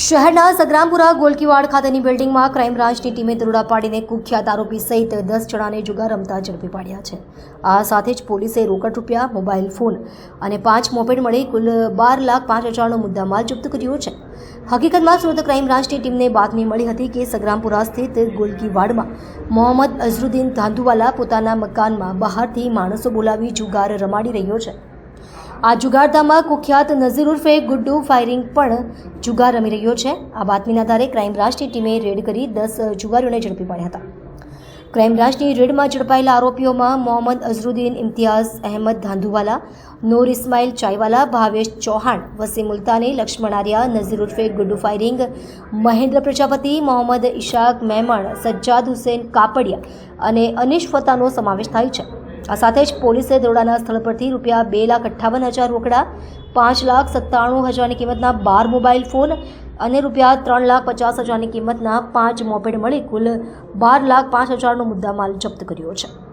શહેરના સગ્રામપુરા ગોલકીવાડ ખાતેની બિલ્ડિંગમાં ક્રાઇમ બ્રાન્ચની ટીમે દરોડા પાડીને કુખ્યાત આરોપી સહિત દસ જણાને જુગાર રમતા ઝડપી પાડ્યા છે. આ સાથે જ પોલીસે રોકડ રૂપિયા, મોબાઈલ ફોન અને પાંચ મોપેડ મળી કુલ બાર લાખ પાંચ હજારનો મુદ્દામાલ જપ્ત કર્યો છે. હકીકતમાં સુરત ક્રાઇમ બ્રાન્ચની ટીમને બાતમી મળી હતી કે સગ્રામપુરા સ્થિત ગોલકીવાડમાં મોહમ્મદ અઝરુદ્દીન ધાંધુવાલા પોતાના મકાનમાં બહારથી માણસો બોલાવી જુગાર રમાડી રહ્યો છે. આ જુગારધામાં કુખ્યાત નઝીર ઉર્ફે ગુડ્ડુ ફાયરિંગ પણ જુગાર રમી રહ્યો છે. આ બાતમીના આધારે ક્રાઇમ બ્રાન્ચની ટીમે રેડ કરી દસ જુગારીઓને ઝડપી પાડ્યા હતા. ક્રાઇમ બ્રાન્ચની રેડમાં ઝડપાયેલા આરોપીઓમાં મોહમ્મદ અઝરુદ્દીન, ઇમ્તિયાઝ અહેમદ ધાંધુવાલા, નૂર ઇસ્માઇલ ચાઈવાલા ભાવેશ ચૌહાણ, વસીમ મુલતાની, લક્ષ્મણ આર્યા, નઝીર ઉર્ફે ગુડ્ડુ ફાયરિંગ, મહેન્દ્ર પ્રજાપતિ, મોહમ્મદ ઇશાક મહેમણ સજ્જાદ હુસેન કાપડિયા અને અનિશ ફતાનો સમાવેશ થાય છે. આ સાથે જ પોલીસે દરોડાના સ્થળ પરથી રૂપિયા બે લાખ અઠ્ઠાવન હજાર રોકડા, પાંચ લાખ સત્તાણું હજારની કિંમતના બાર મોબાઈલ ફોન અને રૂપિયા ત્રણ લાખ પચાસ હજારની કિંમતના પાંચ મોપેડ મળી કુલ બાર લાખ પાંચ હજારનો મુદ્દામાલ જપ્ત કર્યો છે.